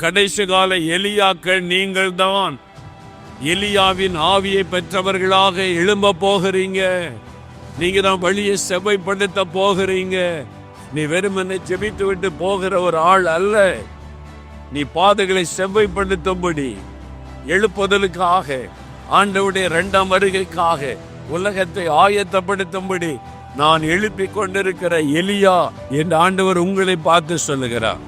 கடைசி கால எலியாக்கள் நீங்கள்தான். எலியாவின் ஆவியை பெற்றவர்களாக எழும்ப போகிறீங்க. நீங்க தான் வழியை செவ்வைப்படுத்த போகிறீங்க. நீ வெறுமனை ஜெபித்து விட்டு போகிற ஒரு ஆள் அல்ல. நீ பாதைகளை செவ்வைப்படுத்தும்படி எழுப்புதலுக்காக ஆண்டவுடைய இரண்டாம் வருகைக்காக உலகத்தை ஆயத்தப்படுத்தும்படி நான் எழுப்பிக் கொண்டிருக்கிற எலியா என்று ஆண்டவர் உங்களை பார்த்து சொல்லுகிறார்.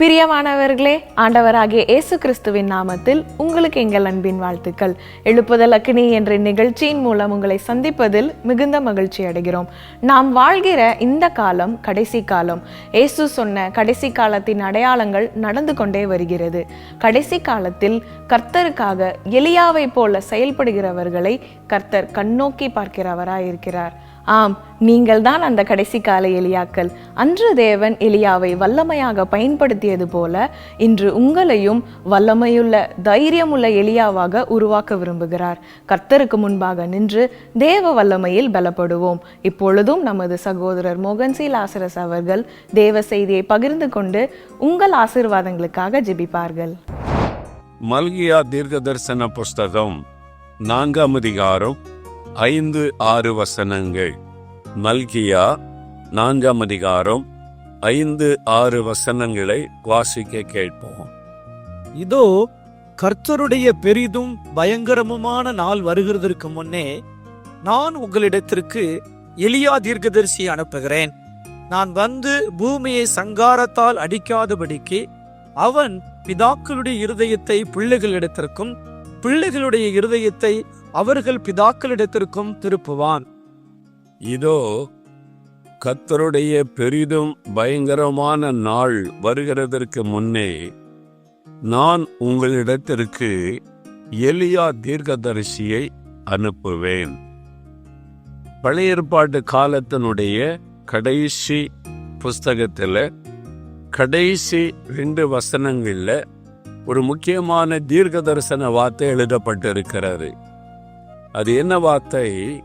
பிரியமானவர்களே ஆண்டவராகிய இயேசு கிறிஸ்துவின் நாமத்தில் உங்களுக்கு எங்கள் அன்பின் வாழ்த்துக்கள். எழுப்புதல் அக்னி என்ற நிகழ்ச்சியின் மூலம் உங்களை சந்திப்பதில் மிகுந்த மகிழ்ச்சி அடைகிறோம். நாம் வாழ்கிற இந்த காலம் கடைசி காலம். இயேசு சொன்ன கடைசி காலத்தின் அடையாளங்கள் நடந்து கொண்டே வருகிறது. கடைசி காலத்தில் கர்த்தருக்காக எளியாவை போல செயல்படுகிறவர்களை கர்த்தர் கண்ணோக்கி பார்க்கிறவராய் இருக்கிறார் ஆம் நீங்கள் தான் அந்த கடைசி கால எலியாக்கள். அன்று தேவன் எலியாவை வல்லமையாக பயன்படுத்தியது போல இன்று உங்களையும் வல்லமையுள்ள தைரியமுள்ள எலியாவாக உருவாக்க விரும்புகிறார். கர்த்தருக்கு முன்பாக நின்று தேவ வல்லமையில் பலப்படுவோம். இப்பொழுதும் நமது சகோதரர் மோகன்சி லாசரஸ் அவர்கள் தேவ செய்தியை பகிர்ந்து கொண்டு உங்கள் ஆசீர்வாதங்களுக்காக ஜெபிப்பார்கள். மல்கியா தீர்க்க தரிசன புஸ்தகம் நான்காம் அதிகாரம் ஐந்து ஆறு வசனங்கள். மல்கியா நான்காம் அதிகாரம் ஐந்து ஆறு வசனங்களை வாசிக்க கேட்போம். இதோ கர்த்தருடைய பெரிதும் பயங்கரமுமான நாள் வருகிறதற்கு முன்னே நான் உங்களிடத்திற்கு எளியா தீர்க்கதரிசி அனுப்புகிறேன். நான் வந்து பூமியை சங்காரத்தால் அடிக்காதபடிக்கு அவன் பிதாக்களுடைய இருதயத்தை பிள்ளைகளிடத்திற்கும் பிள்ளைகளுடைய இருதயத்தை அவர்கள் பிதாக்களிடத்திற்கும் திருப்புவான். இதோ கத்தருடைய பெரிதும் பயங்கரமான நாள் வருகிறதற்கு முன்னே நான் உங்களிடத்திற்கு எலியா தீர்க்கதரிசியை அனுப்புவேன். பழைய ஏற்பாட்டு காலத்தினுடைய கடைசி புஸ்தகத்தில் கடைசி ரெண்டு வசனங்களில் ஒரு முக்கியமான தீர்க்க தரிசன வார்த்தை எழுதப்பட்டிருக்கிறது. அது என்ன வார்த்தை?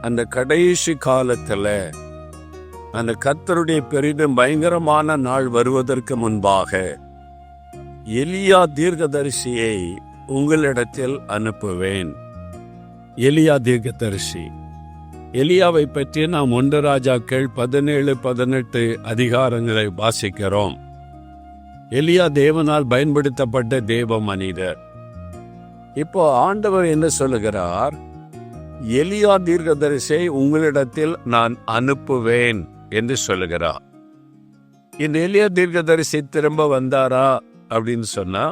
அந்த கடைசி காலத்துல அந்த கத்தருடைய பெரிதும் பயங்கரமான நாள் வருவதற்கு முன்பாக எலியா தீர்க்கதரிசியை உங்களிடத்தில் அனுப்புவேன். எலியா தீர்க்கதரிசி எலியாவை பற்றி நாம் ஒன்று ராஜாக்கள் பதினேழு பதினெட்டு அதிகாரங்களை வாசிக்கிறோம். எலியா தேவனால் பயன்படுத்தப்பட்ட தேவ மனிதர் இப்போ ஆண்டவர் என்ன சொல்லுகிறார்? எலியா தீர்க்கதரிசியை உங்களிடத்தில் நான் அனுப்புவேன் என்று சொல்லுகிறார். இந்த எலியா தீர்க்கதரிசி திரும்ப வந்தாரா அப்படின்னு சொன்னா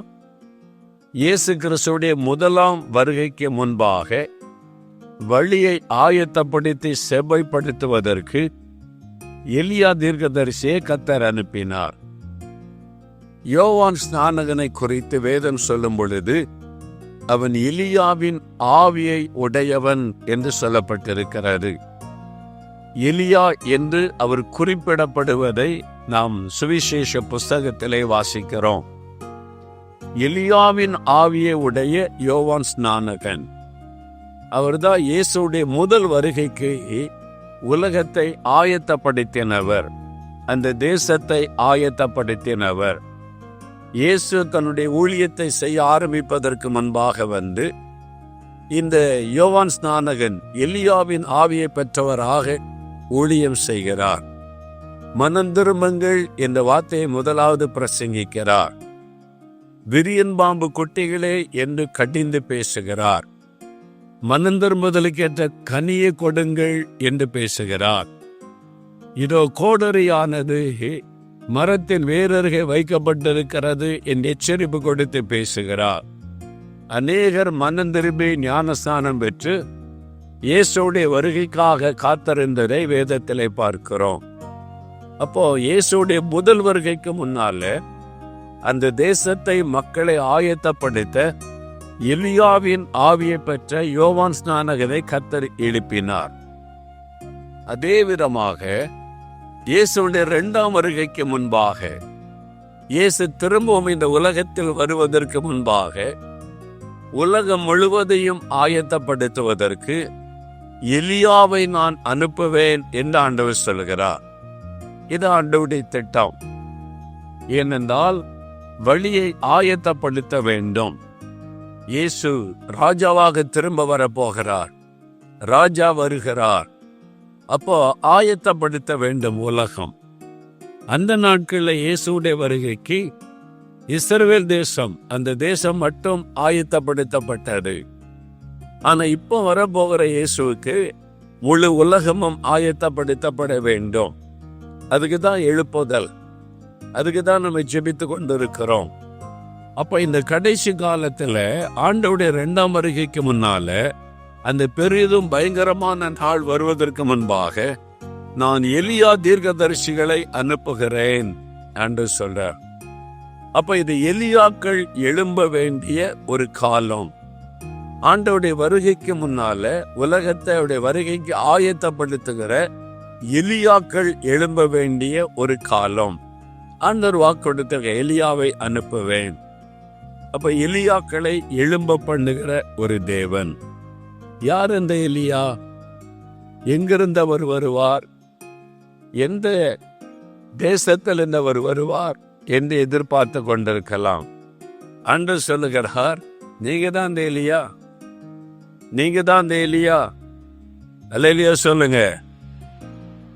இயேசு கிறிஸ்துடைய முதலாம் வருகைக்கு முன்பாக வழியை ஆயத்தப்படுத்தி செவ்வைப்படுத்துவதற்கு எலியா தீர்க்கதரிசியை கத்தர் அனுப்பினார். யோவான் ஸ்நானகனை குறித்து வேதம் சொல்லும் பொழுது அவன் எலியாவின் ஆவியை உடையவன் என்று சொல்லப்பட்டிருக்கிறது. எலியா என்று அவர் குறிப்பிடப்படுவதை நாம் சுவிசேஷ புஸ்தகத்திலே வாசிக்கிறோம். எலியாவின் ஆவியை உடைய யோவான் ஸ்நானகன். அவர்தான் இயேசுடைய முதல் வருகைக்கு உலகத்தை ஆயத்தப்படுத்தினவர். அந்த தேசத்தை ஆயத்தப்படுத்தினவர். இயேசு தன்னுடைய ஊழியத்தை செய்ய ஆரம்பிப்பதற்கு முன்பாக வந்து இந்த யோவான் ஸ்நானகன் எலியாவின் ஆவியை பெற்றவராக ஊழியம் செய்கிறார். மனந்திருமங்கள் என்ற வார்த்தையை முதலாவது பிரசங்கிக்கிறார். விரியன் பாம்பு குட்டிகளே என்று கடிந்து பேசுகிறார். மனந்திரும்புதலுக்கேற்ற கனியை கொடுங்கள் என்று பேசுகிறார். இதோ கோடரியானது மரத்தின் வேரருகே வைக்கப்பட்டிருக்கிறது என்று எச்சரிப்பு கொடுத்து பேசுகிறார். அநேகர் மனம் திரும்பி ஞானஸ்தானம் பெற்று இயேசுடைய வருகைக்காக காத்திருந்ததை வேதத்திலே பார்க்கிறோம். அப்போ இயேசுடைய முதல் வருகைக்கு முன்னால அந்த தேசத்தை மக்களை ஆயத்தப்படுத்த எலியாவின் ஆவியை பெற்ற யோவான் ஸ்நானகரை கத்தர் எழுப்பினார். அதே விதமாக இயேசுடைய இரண்டாம் வருகைக்கு முன்பாக இயேசு திரும்பவும் இந்த உலகத்தில் வருவதற்கு முன்பாக உலகம் முழுவதையும் ஆயத்தப்படுத்துவதற்கு எலியாவை நான் அனுப்புவேன் என்று ஆண்டவர் சொல்கிறார். இது ஆண்டவுடைய திட்டம். ஏனென்றால் வழியை ஆயத்தப்படுத்த வேண்டும். இயேசு ராஜாவாக திரும்ப வரப்போகிறார். ராஜா வருகிறார். அப்போ ஆயத்தப்படுத்த வேண்டும் உலகம். அந்த நாட்களில் இயேசுடைய வருகைக்கு இஸ்ரேல் தேசம் அந்த தேசம் மட்டும் ஆயத்தப்படுத்தப்பட்டது. ஆனா இப்போ வரப்போகிற இயேசுவுக்கு முழு உலகமும் ஆயத்தப்படுத்தப்பட வேண்டும். அதுக்கு தான் எழுப்புதல். அதுக்கு தான் நம்ம ஜெபித்து கொண்டிருக்கிறோம். அப்ப இந்த கடைசி காலத்துல ஆண்டவுடைய இரண்டாம் வருகைக்கு முன்னால அந்த பெரிதும் பயங்கரமான நாள் வருவதற்கு முன்பாக நான் எலியா தீர்க்கதரிசிகளை அனுப்புகிறேன் என்று சொல்றார். அப்ப இது எலியாக்கள் எழும்ப வேண்டிய ஒரு காலம். ஆண்டவுடைய வருகைக்கு முன்னால உலகத்தை அவருடைய வருகைக்கு ஆயத்தப்படுத்துகிற எலியாக்கள் எழும்ப வேண்டிய ஒரு காலம். ஆண்டவர் வாக்கு கொடுத்த எலியாவை அனுப்புவேன். அப்ப எலியாக்களை எழும்ப பண்ணுகிற ஒரு தேவன். யார் அந்த எலியா? எங்கிருந்து அவர் வருவார்? எந்த தேசத்தில் இருந்தவர் வருவார் என்று எதிர்பார்த்து கொண்டிருக்கலாம். அன்று சொல்லுகிறார் நீங்க தான் அந்த எலியா? நீங்க தான் அந்த எலியா? அல்லையா சொல்லுங்க.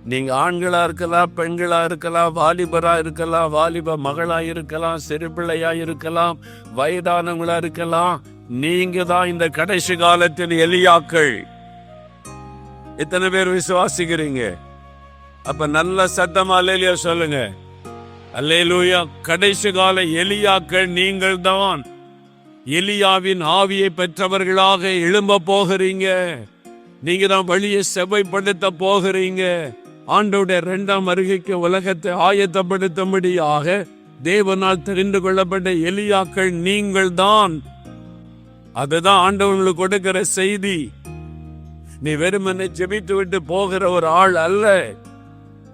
நீங்க ஆண்களா இருக்கலாம் பெண்களா இருக்கலாம் வாலிபரா இருக்கலாம் வாலிப மகளா இருக்கலாம் சிறுபிள்ளையா இருக்கலாம் வயதானவங்களா இருக்கலாம் நீங்க தான் இந்த கடைசி காலத்தின் எலியாக்கள். எத்தனை பேர் விசுவாசிக்கிறீங்க? அப்ப நல்ல சத்தமா அல்லையா சொல்லுங்க. அல்லேலூயா கடைசி கால எலியாக்கள் நீங்கள் தான் எலியாவின் ஆவியை பெற்றவர்களாக எழும்ப போகிறீங்க. நீங்க தான் வழியை செவைப்படுத்த போகிறீங்க. ஆண்டோடைய இரண்டாம் வருகைக்கு உலகத்தை ஆயத்தப்படுத்தும்படியாக தேவனால் தெரிந்து கொள்ளப்பட்ட எலியாக்கள் நீங்கள் தான் அதுதான் ஆண்டவங்களுக்கு கொடுக்கிற செய்தி. நீ வெறுமனை ஜெபித்து விட்டு போகிற ஒரு ஆள் அல்ல.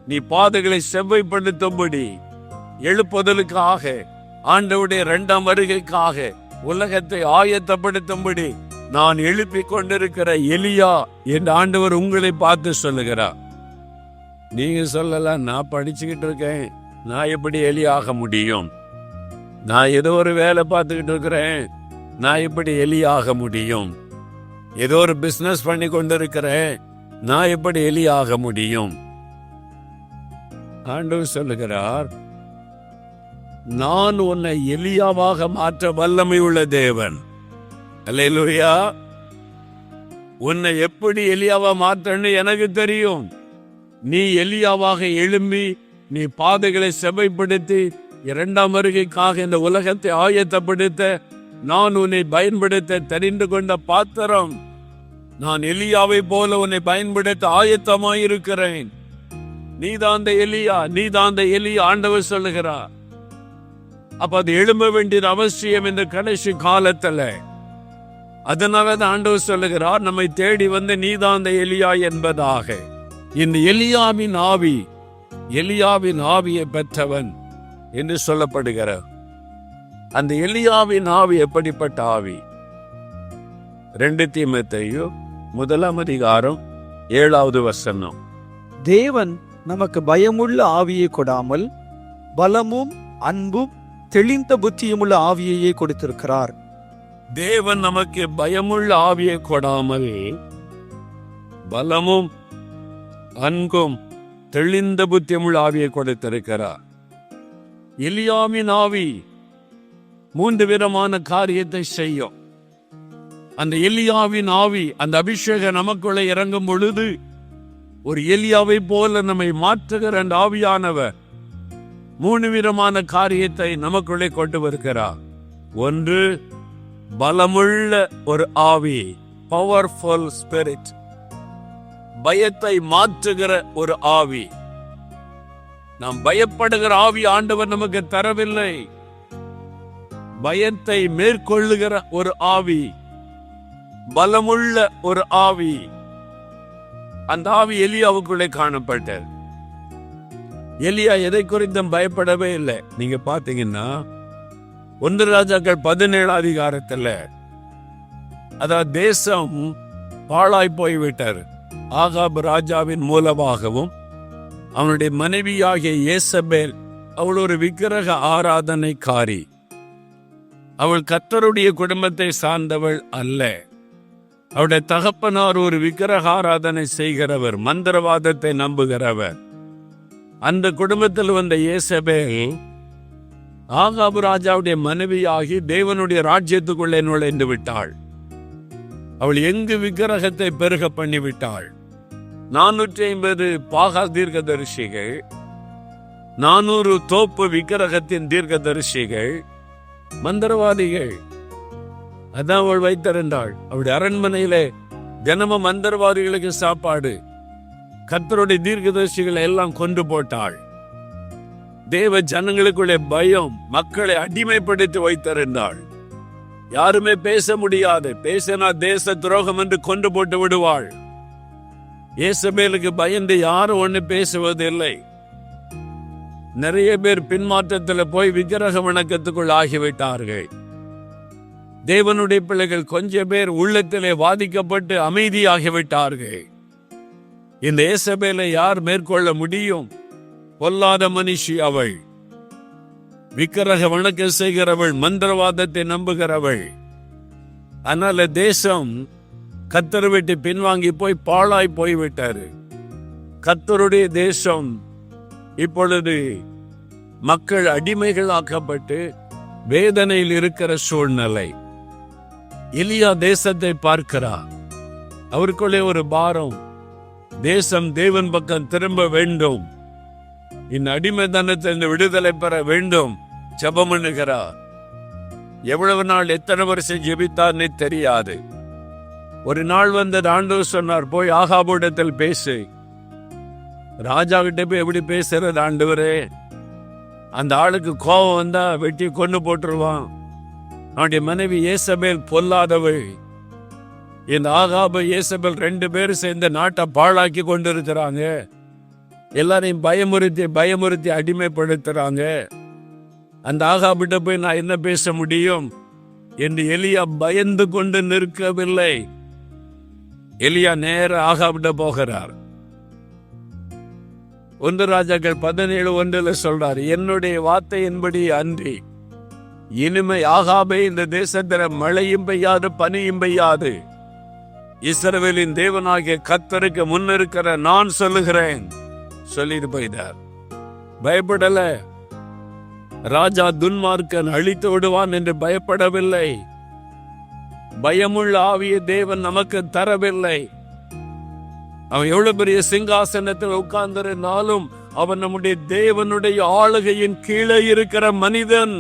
நீ பாதைகளை செவ்வைப்படுத்தும்படி எழுப்புதலுக்காக ஆண்டவுடைய இரண்டாம் வருகைக்காக உலகத்தை ஆயத்தப்படுத்தும்படி நான் எழுப்பி கொண்டிருக்கிற எலியா என்று ஆண்டவர் உங்களை பார்த்து சொல்லுகிறார். நீங்க சொல்லலாம் நான் படிச்சுக்கிட்டு இருக்கேன். நான் எப்படி எலியாக முடியும்? நான் ஏதோ ஒரு வேலை பார்த்துக்கிட்டு இருக்கிறேன். நான் எப்படி எலியாக முடியும். ஏதோ ஒரு பிசினஸ் பண்ணி கொண்டிருக்கிறேன். நான் எப்படி எலியாக முடியும். ஆண்டவர் சொல்லுகிறார் நான் உன்னை எலியாவாக மாற்ற வல்லமை உள்ள தேவன். அல்லேலூயா. உன்னை எப்படி எலியாவா மாற்றன்னு எனக்கு தெரியும். நீ எலியாவாக எழும்பி நீ பாதைகளை செவைப்படுத்தி இரண்டாம் வருகைக்காக இந்த உலகத்தை ஆயத்தப்படுத்த நான் உன்னை பயன்படுத்த தெரிந்து கொண்ட பாத்திரம். நான் எலியாவை போல உன்னை பயன்படுத்த ஆயத்தமாயிருக்கிறேன். நீதான் அந்த எலியா நீதாந்த அந்த எலியா ஆண்டவர் சொல்லுகிறார் அப்ப அது எழும்ப வேண்டியது அவசியம் இந்த கடைசி காலத்துல. அதனாலதான் ஆண்டவர் சொல்லுகிறார் நம்மை தேடி வந்த நீதாந்த எலியா என்பதாக. இந்த எலியாவின் ஆவி எலியாவின் ஆவியை பெற்றவன் என்று சொல்லப்படுகிறார் அந்த எலியாவின் ஆவி எப்படிப்பட்ட ஆவி? ரெண்டு தீமத்தையும் முதலாம் அதிகாரம் ஏழாவது வசனம். தேவன் நமக்கு பயமுள்ள ஆவியை கொடாமல் பலமும் அன்பும் தெளிந்த புத்தியுமுள்ள ஆவியையே கொடுத்திருக்கிறார். தேவன் நமக்கு பயமுள்ள ஆவியை கொடாமல் பலமும் அன்பும் தெளிந்த புத்தியமுள்ள ஆவியை கொடுத்திருக்கிறார். எலியாமின் ஆவி மூன்று விதமான காரியத்தை செய்யும். அந்த எலியாவின் ஆவி அந்த அபிஷேகம் நமக்குள்ள இறங்கும் பொழுது ஒரு எலியாவை போல நம்மை மாற்றுகிற அந்த ஆவியானவர் மூணு விதமான காரியத்தை நமக்குள்ளே கொண்டு வருகிறார். ஒன்று பலமுள்ள ஒரு ஆவி பவர்ஃபுல் ஸ்பிரிட் பயத்தை மாற்றுகிற ஒரு ஆவி. நாம் பயப்படுகிற ஆவி ஆண்டவர் நமக்கு தரவில்லை. பயத்தை மேற்கொள்ளுகிற ஒரு ஆவி. பலமுள்ள ஒரு ஆவி. அந்த ஆவி எலியாவுக்குள்ளே காணப்பட்டது. எலியா எதை குறித்தும் பயப்படவே இல்லை. நீங்க பாத்தீங்கன்னா ஒன்று ராஜாக்கள் பதினேழு அதிகாரத்துல அதாவது தேசம் பாழாய் போய்விட்டார் ஆகாப் ராஜாவின் மூலமாகவும் அவனுடைய மனைவியாகிய ஏசபேல் அவள் ஒரு விக்கிரக ஆராதனைக்காரி. அவள் கத்தருடைய குடும்பத்தை சார்ந்தவள் அல்ல. அவருடைய தகப்பனார் ஒரு விக்கிரகாராதனை செய்கிறவர் மந்திரவாதத்தை நம்புகிறவர். அந்த குடும்பத்தில் வந்த இயேசபேல் ஆகாபு ராஜாவுடைய மனைவியாகி தேவனுடைய ராஜ்யத்துக்குள்ளே நுழைந்து விட்டாள். அவள் எங்கு விக்கிரகத்தை பெருக பண்ணிவிட்டாள்? நானூற்றி ஐம்பது பாகா தீர்க்கதரிசிகள் நானூறு தோப்பு விக்கிரகத்தின் தீர்க்கதரிசிகள் மந்திரவாதிகள். அதான் அவள் வைத்திருந்தாள் அவளுடைய அரண்மனையிலே தினமும் மந்திரவாதிகளுக்கு சாப்பாடு. கத்தருடைய தீர்க்கதர்சிகளை எல்லாம் கொண்டு போட்டாள். தேவ ஜனங்களுக்குள்ளே பயம் மக்களை அடிமைப்படுத்தி வைத்திருந்தாள் யாருமே பேச முடியாது. பேசினா தேச துரோகம் என்று கொண்டு போட்டு விடுவாள். இயேசபேலுக்கு பயந்து யாரும் ஒண்ணு பேசுவதில்லை. நிறைய பேர் பின்மாற்றத்தில் போய் விக்கிரக வணக்கத்துக்குள் ஆகிவிட்டார்கள். தேவனுடைய பிள்ளைகள் கொஞ்ச பேர் உள்ளத்திலே வாதிக்கப்பட்டு அமைதியாகிவிட்டார்கள். இந்த ஏசபேலை யார் மேற்கொள்ள முடியும்? பொல்லாத மனுஷி அவள். விக்கிரக வணக்கம் செய்கிறவள் மந்திரவாதத்தை நம்புகிறவள். அதனால தேசம் கத்தர் விட்டு பின்வாங்கி போய் பாழாய் போய்விட்டாரு கத்தருடைய தேசம் இப்பொழுது மக்கள் அடிமைகளாக்கப்பட்டு வேதனையில் இருக்கிற சூழ்நிலை. இலியா தேசத்தை பார்க்கிறார். அவருக்குள்ளே ஒரு பாரம். தேசம் தேவன் பக்கம் திரும்ப வேண்டும். இந்த அடிமைத்தனத்திலிருந்து விடுதலை பெற வேண்டும். ஜெபம் பண்ணுகிறார். எவ்வளவு நாள் எத்தனை வருஷம் ஜெபித்தார்னே தெரியாது. ஒரு நாள் வந்த ஆண்டவர் சொன்னார் போய் ஆகாபூடத்தில் பேசு. ராஜா கிட்ட போய் எப்படி பேசுறது ஆண்டவரே? அந்த ஆளுக்கு கோபம் வந்தா வெட்டி கொண்டு போட்டுருவான். அவனுடைய மனைவி ஏசபேல் பொல்லாதவள். இந்த ஆகாப ஏசபேல் ரெண்டு பேரும் சேர்ந்து நாட்டை பாழாக்கி கொண்டு இருக்கிறாங்க எல்லாரையும் பயமுறுத்தி பயமுறுத்தி அடிமைப்படுத்துறாங்க. அந்த ஆகாபிட்ட போய் நான் என்ன பேச முடியும்? என்று எலியா பயந்து கொண்டு நிற்கவில்லை. எலியா நேர ஆகாபிட்ட போகிறார். ஒன்று ராஜாக்கள் பதினேழு ஒன்றில் சொல்றார் என்னுடைய வார்த்தையின்படி அன்றி இனிமை ஆகாமே இந்த தேசத்தில மழையும் பெய்யாது பனியும் பெய்யாது. இஸ்ரவேலின் தேவனாகிய கத்தருக்கு முன்னிருக்கிற நான் சொல்லுகிறேன் சொல்லிட்டு போயிட்டார். பயப்படல. ராஜா துன்மார்க்கன் அழித்து விடுவான் என்று பயப்படவில்லை. பயமுள்ள ஆவிய தேவன் நமக்கு தரவில்லை. அவன் எவ்வளவு பெரிய சிங்காசனத்தில் உட்கார்ந்திருந்தாலும் அவன் நம்முடைய தேவனுடைய ஆளுகையின் கீழே இருக்கிற மனிதன்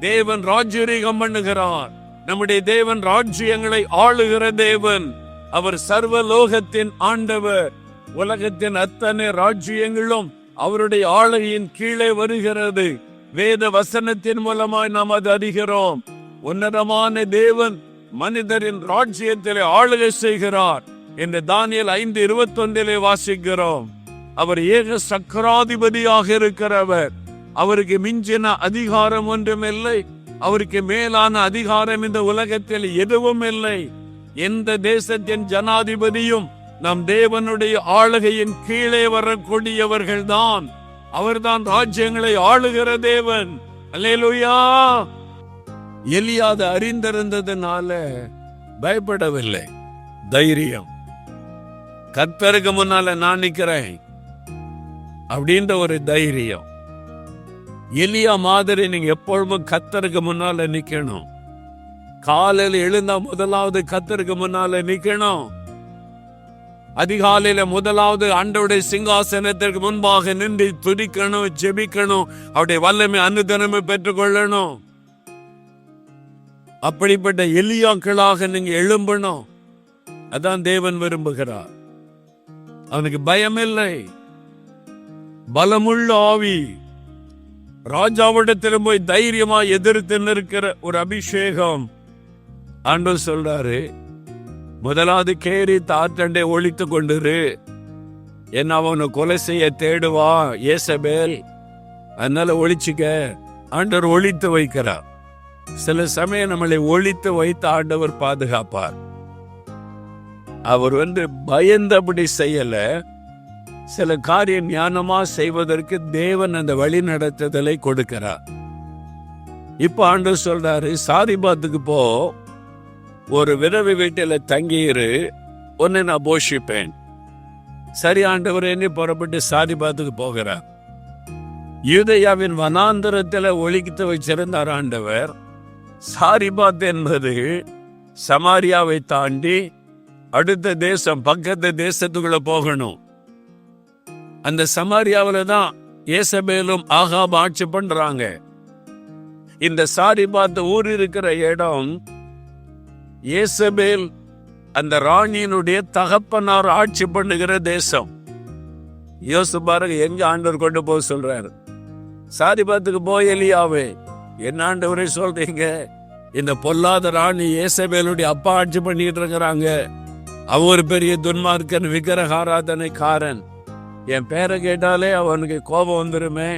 தேவன் ராஜ்யரீகம் பண்ணுகிறார். நம்முடைய தேவன் ராஜ்யங்களை ஆளுகிற தேவன். அவர் சர்வலோகத்தின் ஆண்டவர். உலகத்தின் அத்தனை ராஜ்யங்களும் அவருடைய ஆளுகையின் கீழே வருகிறது. வேத வசனத்தின் மூலமாய் நாம் அது அறிகிறோம். உன்னதமான தேவன் மனிதரின் ராஜ்யத்திலே ஆளுகை செய்கிறார். என்று தானியல் ஐந்து இருபத்தொன்றிலே வாசிக்கிறோம். அவர் ஏக சக்கராதிபதியாக இருக்கிறவர். அவருக்கு மிஞ்சின அதிகாரம் ஒன்றும் இல்லை. அவருக்கு மேலான அதிகாரம் இந்த உலகத்தில் எதுவும் இல்லை. எந்த தேசத்தின் ஜனாதிபதியும் நம் தேவனுடைய ஆளுகையின் கீழே வரக்கூடியவர்கள் தான் அவர்தான் ராஜ்யங்களை ஆளுகிற தேவன். அல்லேலுயா! எலியாத அறிந்திருந்ததுனால பயப்படவில்லை. தைரியம். கர்த்தருக்கு முன்னால நான் நிக்கிறேன் அப்படின்ற ஒரு தைரியம். எலியா மாதிரி நீங்க எப்பொழுதும் கத்தருக்கு முன்னால நிக்கணும். காலையில் எழுந்தா முதலாவது கத்தருக்கு முன்னால நிக்கணும். அதிகாலையில முதலாவது ஆண்டவுடைய சிங்காசனத்திற்கு முன்பாக நின்று துடிக்கணும் ஜெபிக்கணும். அவருடைய வல்லமை அனுதனமை பெற்றுக்கொள்ளணும். அப்படிப்பட்ட எலியாக்களாக நீங்க எழும்பணும். அதான் தேவன் விரும்புகிறார். அவனுக்கு பயம் இல்லை பலமுள்ள ஆவி ராஜாவிடத்தில் போய் தைரியமா எதிர்த்து நிற்கிற ஒரு அபிஷேகம். ஆண்டவர் சொல்றாரு முதலாவது கேரி தாத்தண்டை ஒழித்து கொண்டிரு என்ன அவனை கொலை செய்ய தேடுவான் ஏசபேல்? அதனால ஒழிச்சுக்க. ஆண்டவர் ஒழித்து வைக்கிறார். சில சமயம் நம்மளை ஒழித்து வைத்து ஆண்டவர் பாதுகாப்பார். அவர் வந்து பயந்தபடி செய்யல. சில காரியம் ஞானமா செய்வதற்கு தேவன் அந்த வழி நடத்துதலை கொடுக்கிறார். இப்ப ஆண்டு சொல்றாரு சாரிபாத்துக்கு போ. ஒரு விதவை வீட்டில தங்கியிரு. உன்னை நான் போஷிப்பேன். சரி ஆண்டவர் என்ன புறப்பட்டு சாரிபாத்துக்கு போகிறார். யூதையாவின் வனாந்தரத்தில் ஒழித்து வச்சிருந்தார் ஆண்டவர். சாரிபாத் என்பது சமாரியாவை தாண்டி அடுத்த தேசம் பக்கத்து தேசத்துக்குள்ள போகணும். அந்த சமாரியாவில தான் ஏசபேலும் ஆகாப் ஆட்சி பண்றாங்க. இந்த சாரி பார்த்த ஊர் இருக்கிற இடம் ஏசபேல் அந்த ராணியினுடைய தகப்பனார் ஆட்சி பண்ணுகிற தேசம். யோசு பாருங்க எங்க ஆண்டவர் கொண்டு போக சொல்றாரு? சாரிபாத்துக்கு போய் எலியாவே. என்ன ஆண்டவரே சொல்றீங்க? இந்த பொல்லாத ராணி ஏசபேலுடைய அப்பா ஆட்சி பண்ணிட்டு இருக்கிறாங்க. அவன் ஒரு பெரிய துன்மார்க்கன் விக்கிரகாராதனைக்காரன். என் பேரை கேட்டாலே அவனுக்கு கோபம் வந்துருமே.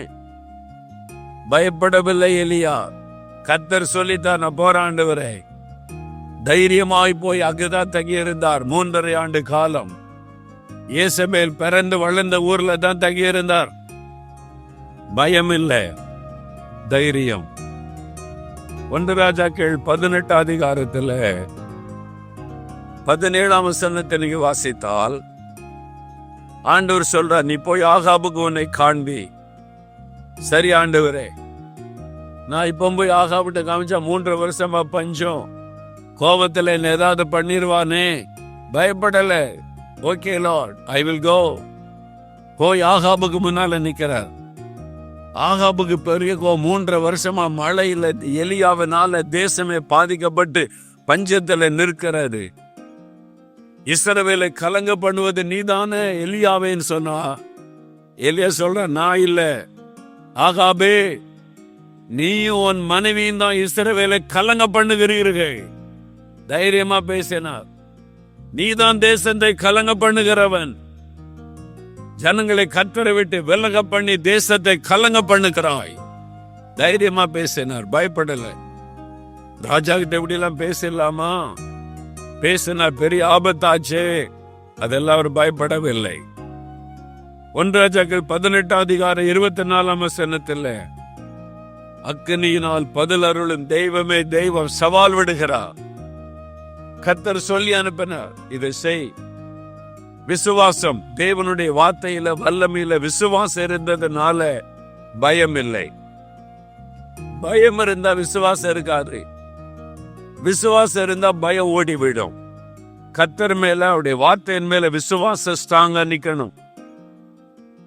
பயப்படவில்லை எலியா. கத்தர் சொல்லித்தான் நான் போராண்டவரே தைரியமாய் போய் அங்குதான் தங்கியிருந்தார் மூன்றரை ஆண்டு காலம். இயேசபேல் பிறந்து வளர்ந்த ஊர்ல தான் தங்கியிருந்தார். பயம் இல்லை தைரியம். ஒன்று ராஜாக்கள் பதினெட்டு அதிகாரத்துல பதினேழாம் வசனத்தை நீங்க வாசித்தால் ஆண்டவர் சொல்றார் நீ போய் ஆகாபுக்கு உன்னை காண்பி. சரி ஆண்டவரே நான் இப்ப போய் ஆகாபிட்ட காமிச்சா மூன்று வருஷமா பஞ்சம். கோபத்துல என்ன ஏதாவது பண்ணிருவானே. பயப்படல. Okay Lord I will go போய் ஆகாபுக்கு முன்னால நிக்கிறார். ஆகாபுக்கு பெரிய கோ மூன்றரை வருஷமா மழையில எலியாவினால தேசமே பாதிக்கப்பட்டு பஞ்சத்துல நிற்கிறது இஸ்ரவேலை கலங்க பண்ணுவது நீதானே? எலியாவேன்னு சொன்னா. எலியா சொல்ற நான் இல்ல. ஆகாபே நீயும் உன் மனைவியும் தான் இஸ்ரவேலை கலங்க பண்ணுகிறீர்கள். தைரியமா பேசினார். நீதான் தேசத்தை கலங்க பண்ணுகிறவன். ஜனங்களை கற்றரை விட்டு விலக பண்ணி தேசத்தை கலங்க பண்ணுகிறாய். தைரியமா பேசினார். பயப்படல. ராஜா கிட்ட எப்படி எல்லாம் பேசலாமா? பேசினா பெரிய ஆபத்தாச்சே. அதெல்லாம் அவர் பயப்படவில்லை. ஒன்றாஜாக்கள் பதினெட்டாம் அதிகாரம் இருபத்தி நாலாம் வசனத்தில் அக்னியினால் பதில் அருளும் தெய்வமே தெய்வம் சவால் விடுகிறார். கத்தர் சொல்லி அனுப்பினார் இதை செய். விசுவாசம் தேவனுடைய வார்த்தையில வல்லமையில விசுவாசம் இருந்ததுனால பயம் இல்லை பயம் இருந்தா விசுவாசம் இருக்காது. விசுவாசம் இருந்தா பயம் ஓடிவிடும் கத்தர் மேல அவருடைய வார்த்தையின் மேல விசுவாச ஸ்ட்ராங்கா நிக்கணும்.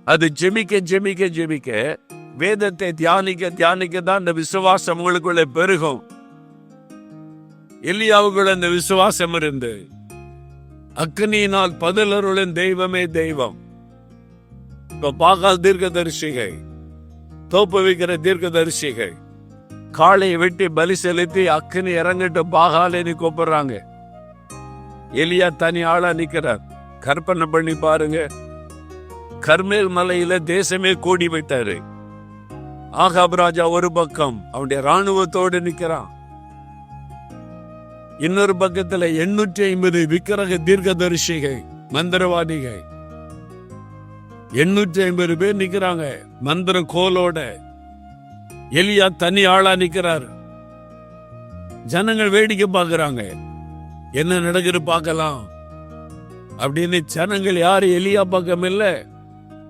அது ஜெமிக்க ஜெமிக்க ஜெமிக்க வேதத்தை தியானிக்க தியானிக்க தான் அந்த விசுவாசம் உங்களுக்குள்ள பெருகும். எல்லியாவுக்குள்ள அந்த விசுவாசம் இருந்து. அக்னியினால் பதிலருளின் தெய்வமே தெய்வம். இப்ப பாகால் தீர்க்கதரிசிகள் தோப்பு வைக்கிற தீர்க்கதரிசிகள் காளையை வெட்டி பலி செலுத்தி அக்குன்னு இறங்கிட்டு பாகாலேன்னு கூப்பிடுறாங்க. எலியா தனி ஆளா நிக்கிறார். கற்பனை பண்ணி பாருங்க. கர்மேல் மலையில தேசமே கூடி விட்டாரு. ஆகாப் ராஜா ஒரு பக்கம் அவனுடைய ராணுவத்தோடு நிக்கிறான். இன்னொரு பக்கத்துல எண்ணூற்றி ஐம்பது விக்கிரக தீர்க்கதரிசிகள் மந்திரவாதிகள். எண்ணூற்றி ஐம்பது பேர் நிக்கிறாங்க. மந்திர கோலோட எலியா தனி ஆளா நிக்கிறாரு. ஜனங்கள் வேடிக்கை பார்க்கறாங்க. என்ன நடக்குது பார்க்கலாம். அப்படின்னு ஜனங்கள் யாரு எலியா பக்கம் இல்ல.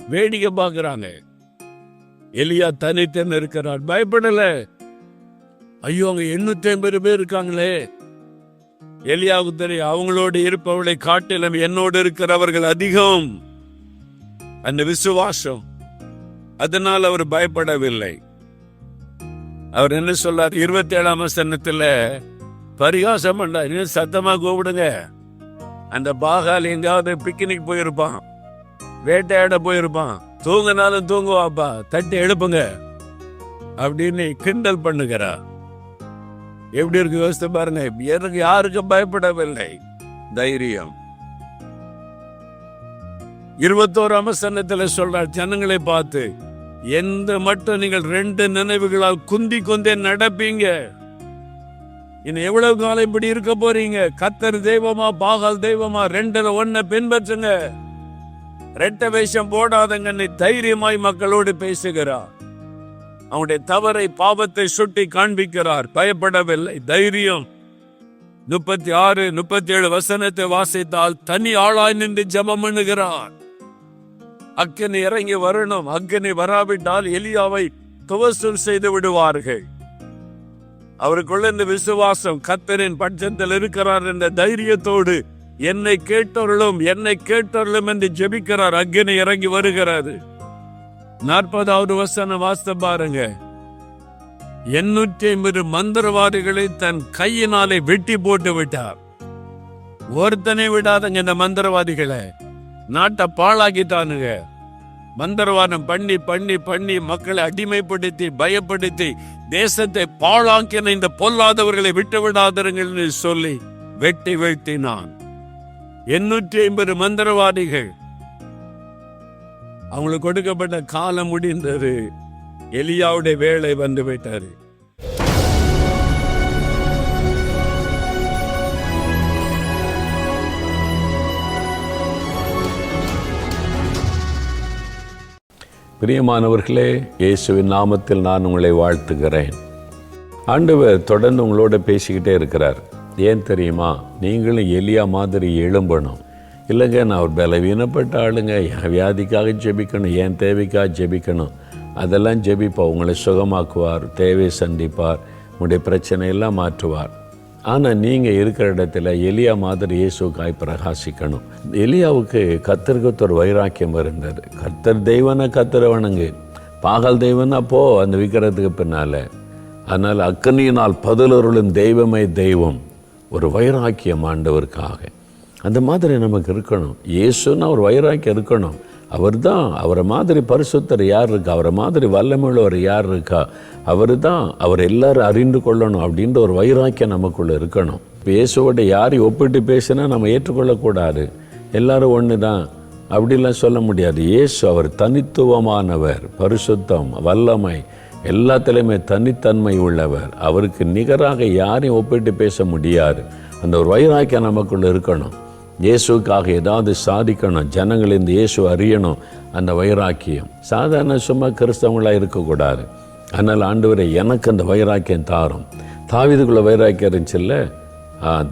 வேடிக்கை பார்க்கறாங்க. எலியா தனித்தன் இருக்கிறார். பயப்படல. ஐயோ அங்க எண்ணூத்தி ஐம்பது பேர் இருக்காங்களே. எலியாவுக்கு தெரியும் அவங்களோடு இருப்பவளை காட்டிலும் என்னோடு இருக்கிறவர்கள் அதிகம். அந்த விசுவாசம். அதனால் அவர் பயப்படவில்லை. அவர் என்ன சொல்றார்? இருபத்தி ஏழாம் வசனத்துல பரிகாசம் பண்ண இன்னும் சத்தமா கூப்பிடுங்க. அந்த பாகால் எங்கேயாவது பிக்னிக் போயிருப்பான். வேட்டையாட போயிருப்பான். தூங்கினாலும் தூங்குவாப்பா. தட்டி எழுப்புங்க. அப்படின்னு கிண்டல் பண்ணுகிறா எப்படி இருக்கு? யோசித்து பாருங்க. எனக்கு யாருக்கும் பயப்படவில்லை. தைரியம். இருபத்தோராம் வசனத்துல சொல்றார் ஜனங்களை பார்த்து எந்த மட்டும் நீங்கள் ரெண்டு நினைவுகளால் குந்தி கொண்டே நடப்பீங்க. இன்னும் எவ்வளவு காலம் இப்படி இருக்க போறீங்க? கத்தர் தெய்வமா பாகால் தெய்வமா ரெண்டுல ஒன்ன பின்பற்றுங்க. ரெட்ட வேஷம் போடாதங்கன்னு தைரியமாய் மக்களோடு பேசுகிறார். அவனுடைய தவறை பாவத்தை சுட்டி காண்பிக்கிறார். பயப்படவில்லை தைரியம். முப்பத்தி ஆறு முப்பத்தி ஏழு வசனத்தை வாசித்தால் தனி ஆளாய் நின்று ஜபம் பண்ணுகிறார். அக்கனி இறங்கி வரணும். அக்கனி வராவிட்டால் எலியாவை துவசம் செய்து விடுவார்கள். அவருக்குள்ள இந்த விசுவாசம் கத்தரின் பட்சத்தில் இருக்கிறார் என்ற தைரியத்தோடு என்னை கேட்டருளும் என்னை கேட்டருளும் என்று ஜெபிக்கிறார். அக்னி இறங்கி வருகிறது. நாற்பதாவது வசனம் வாசித்த பாருங்க. எண்ணூற்றி ஐம்பது மந்திரவாதிகளை தன் கையினாலே வெட்டி போட்டு விட்டார் ஒருத்தனை விடாதங்க இந்த மந்திரவாதிகளை. நாட்டை பாழாக்கிட்டானுங்க. மந்திரவாதம் பண்ணி பண்ணி பண்ணி மக்களை அடிமைப்படுத்தி பயப்படுத்தி தேசத்தை பாழாக்கின இந்த பொல்லாதவர்களை விட்டு விடாதருங்கள்னு சொல்லி வெட்டி வீழ்த்தினான். எண்ணூற்றி ஐம்பது மந்திரவாதிகள். அவங்களுக்கு கொடுக்கப்பட்ட காலம் முடிந்தது. எலியாவுடைய வேலை வந்து விட்டாரு பிரியமானவர்களே இயேசுவின் நாமத்தில் நான் உங்களை வாழ்த்துகிறேன். ஆண்டவர் தொடர்ந்து உங்களோட பேசிக்கிட்டே இருக்கிறார். ஏன் தெரியுமா? நீங்களும் எலியா மாதிரி எழும்பணும். இல்லைங்க நான் ஒரு பலவீனப்பட்ட ஆளுங்க. என் வியாதிக்காக ஜெபிக்கணும் என் தேவைக்காக ஜெபிக்கணும். அதெல்லாம் ஜெபிப்பா உங்களை சுகமாக்குவார் தேவை சந்திப்பார். உங்களுடைய பிரச்சனையெல்லாம் மாற்றுவார். ஆனால் நீங்கள் இருக்கிற இடத்துல எலியா மாதிரி இயேசுக்காய் பிரகாசிக்கணும். எலியாவுக்கு கத்தருக்கு ஒரு வைராக்கியம் இருந்தது. கத்தர் தெய்வனை கத்தரை வணங்கு. பாகல் தெய்வனா போ அந்த விக்கிரத்துக்கு பின்னால். அதனால் அக்கனியினால் பதிலொருளும் தெய்வமே தெய்வம். ஒரு வைராக்கியம் ஆண்டவருக்காக. அந்த மாதிரி நமக்கு இருக்கணும். இயேசுன்னா ஒரு வைராக்கியம் இருக்கணும். அவர் தான் அவரை மாதிரி பரிசுத்தர் யார் இருக்கா அவரை மாதிரி வல்லமுள்ளவர் யார் இருக்கா அவர் தான் அவர் எல்லாரும் அறிந்து கொள்ளணும் அப்படின்ற ஒரு வைராக்கியம் நமக்குள்ளே இருக்கணும். இப்போ இயேசுவோட யாரையும் ஒப்பிட்டு பேசினா நம்ம ஏற்றுக்கொள்ளக்கூடாது. எல்லாரும் ஒன்று தான் அப்படிலாம் சொல்ல முடியாது. இயேசு அவர் தனித்துவமானவர் பரிசுத்தம் வல்லமை எல்லாத்துலேயுமே தனித்தன்மை உள்ளவர். அவருக்கு நிகராக யாரையும் ஒப்பிட்டு பேச முடியாது. அந்த ஒரு வைராக்கியம் நமக்குள்ளே இருக்கணும். இயேசுக்காக ஏதாவது சாதிக்கணும் ஜனங்கள் இந்த இயேசு அறியணும் அந்த வைராக்கியம். சாதாரண சும்மா கிறிஸ்தவங்களாக இருக்கக்கூடாது. அதனால் ஆண்டவரை எனக்கு அந்த வைராக்கியம் தாரும். தாவிதுக்குள்ள வைராக்கியம் இருந்துச்சுல்ல?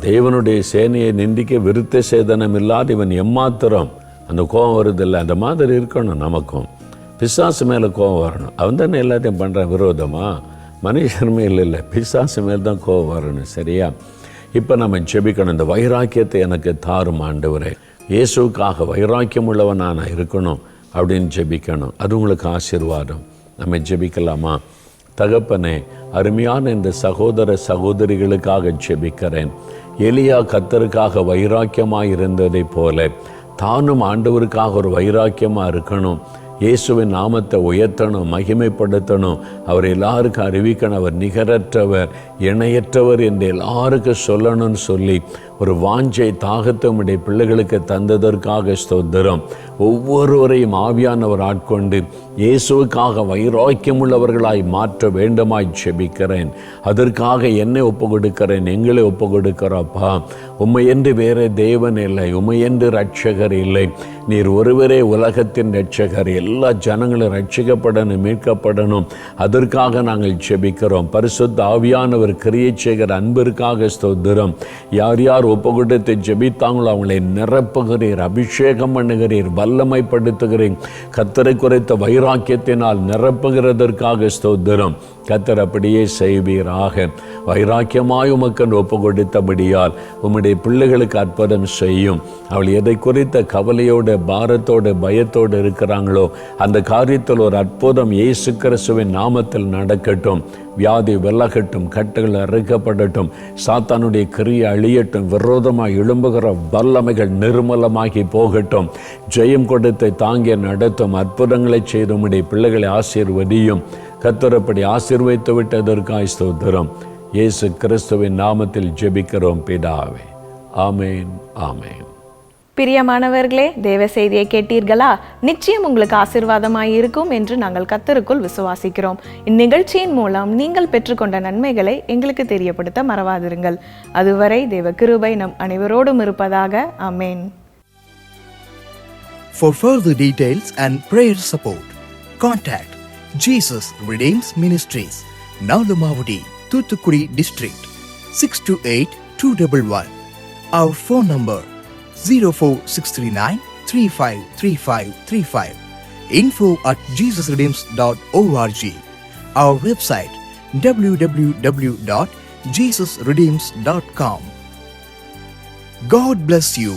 தேவனுடைய சேனையை நிந்திக்க விருத்த சேதனம் இல்லாத இவன் எம்மாத்திரம். அந்த கோபம் வருதில்லை. அந்த மாதிரி இருக்கணும் நமக்கும். பிசாசு மேலே கோபம் வரணும். அவன் தானே எல்லாத்தையும் பண்ணுறான் விரோதமா? மனுஷன் மேல் இல்லை பிசாசு மேல் தான் கோபம் வரணும் சரியா? இப்போ நம்ம ஜெபிக்கணும். இந்த வைராக்கியத்தை எனக்கு தாரும் ஆண்டவரே. இயேசுக்காக வைராக்கியம் உள்ளவன் நான் இருக்கணும் அப்படின்னு ஜெபிக்கணும். அது உங்களுக்கு ஆசீர்வாதம். நம்ம ஜெபிக்கலாமா? தகப்பனே அருமையான இந்த சகோதர சகோதரிகளுக்காக ஜெபிக்கிறேன். எலியா கத்தருக்காக வைராக்கியமாக இருந்ததைப் போல தானும் ஆண்டவருக்காக ஒரு வைராக்கியமாக இருக்கணும். இயேசுவின் நாமத்தை உயர்த்தணும் மகிமைப்படுத்தணும். அவர் எல்லாருக்கும் அறிவிக்கணும். அவர் நிகரற்றவர் இணையற்றவர் என்று எல்லாருக்கும் சொல்லணும்னு சொல்லி ஒரு வாஞ்சை தாகத்தை உம்முடைய பிள்ளைகளுக்கு தந்ததற்காக ஸ்தோத்திரம். ஒவ்வொருவரையும் ஆவியானவர் ஆட்கொண்டு இயேசுவுக்காக வைராக்கியம் உள்ளவர்களாய் மாற்ற வேண்டுமாய் செபிக்கிறேன் அதற்காக என்னை ஒப்பு கொடுக்கிறேன் எங்களை ஒப்பு கொடுக்கிறப்பா உம்மை என்று வேற தேவன் இல்லை உம்மை என்று ரட்சகர் இல்லை. நீர் ஒருவரே உலகத்தின் ரட்சகர் எல்லா ஜனங்களும் ரட்சிக்கப்படணும் மீட்கப்படணும். அதற்காக நாங்கள் செபிக்கிறோம் பரிசுத்த ஆவியானவர் கிரியை செய்கிற அன்பிற்காக ஸ்தோத்திரம். யார் யார் ஒப்பு கொடுத்து ஜெபித்தாங்களோ அவங்களை நிரப்புகிறீர் அபிஷேகம் பண்ணுகிறீர் வல்லமைப்படுத்துகிறீர். கத்தரை குறைத்த வைராக்கியத்தினால் நிரப்புகிறதற்காக ஸ்தோத்திரம். கத்தர் அப்படியே செய்வீராக. வைராக்கியமாய் உமக்கன் ஒப்பு கொடுத்தபடியால் உம்முடைய பிள்ளைகளுக்கு அற்புதம் செய்யும். அவள் எதை குறித்த கவலையோட பாரத்தோட பயத்தோடு இருக்கிறாங்களோ அந்த காரியத்தில் ஒரு அற்புதம் இயேசு கிறிஸ்துவின் நாமத்தில் நடக்கட்டும். வியாதி விலகட்டும் கட்டுகள் அறுக்கப்படட்டும். சாத்தானுடைய கிரியை அழியட்டும். விரோதமாக எழும்புகிற வல்லமைகள் நிர்மலமாகி போகட்டும். ஜெயம் கொடுத்து தாங்கிய நடத்தும் அற்புதங்களை செய்து உம்முடைய பிள்ளைகளை ஆசீர்வதியும். கத்தரப்படி ஆசீர்வைத்து விட்டதற்காய் ஸ்தோத்திரம். இயேசு கிறிஸ்துவின் நாமத்தில் ஜெபிக்கிறோம் பிதாவே. ஆமேன் ஆமேன். பிரியமானவர்களே தேவ செய்தியை கேட்டீர்களா? நிச்சயம் உங்களுக்கு ஆசிர்வாதமாய் இருக்கும் என்று நாங்கள் கத்தருக்குள் விசுவாசிக்கிறோம். இந்நிகழ்ச்சியின் மூலம் நீங்கள் பெற்றுக்கொண்ட நன்மைகளை எங்களுக்கு தெரியப்படுத்த மறவாதிருங்கள். அதுவரை தேவ கிருபை நம் அனைவரோடும் இருப்பதாக ஆமேன். For further details and prayer support, contact Jesus redeems ministries Nalumavadi Thoothukudi district six two eight two double one our phone number zero four six three nine three five three five three five info at Jesus redeems dot O R G our website W W W dot Jesus redeems dot com God bless you.